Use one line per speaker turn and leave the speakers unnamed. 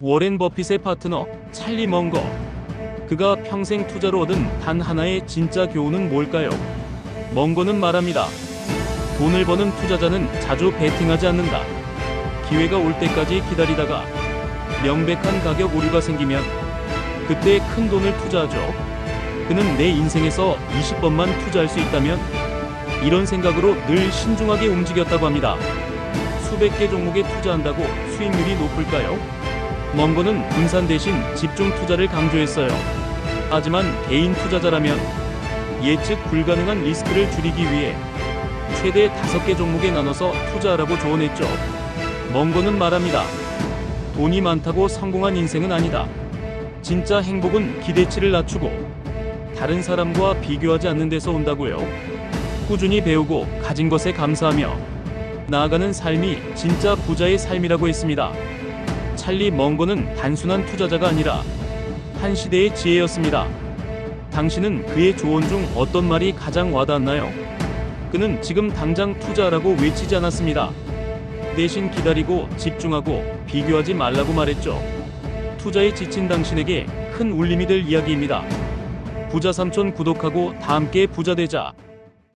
워렌 버핏의 파트너 찰리 먼거. 그가 평생 투자로 얻은 단 하나의 진짜 교훈은 뭘까요? 먼거는 말합니다. 돈을 버는 투자자는 자주 베팅하지 않는다. 기회가 올 때까지 기다리다가 명백한 가격 오류가 생기면 그때 큰 돈을 투자하죠. 그는 내 인생에서 20번만 투자할 수 있다면 이런 생각으로 늘 신중하게 움직였다고 합니다. 수백 개 종목에 투자한다고 수익률이 높을까요? 먼거는 분산 대신 집중 투자를 강조했어요. 하지만 개인 투자자라면 예측 불가능한 리스크를 줄이기 위해 최대 5개 종목에 나눠서 투자하라고 조언했죠. 먼거는 말합니다. 돈이 많다고 성공한 인생은 아니다. 진짜 행복은 기대치를 낮추고 다른 사람과 비교하지 않는 데서 온다고요. 꾸준히 배우고 가진 것에 감사하며 나아가는 삶이 진짜 부자의 삶이라고 했습니다. 찰리 먼거는 단순한 투자자가 아니라 한 시대의 지혜였습니다. 당신은 그의 조언 중 어떤 말이 가장 와닿았나요? 그는 지금 당장 투자하라고 외치지 않았습니다. 대신 기다리고 집중하고 비교하지 말라고 말했죠. 투자에 지친 당신에게 큰 울림이 될 이야기입니다. 부자 삼촌 구독하고 다 함께 부자 되자.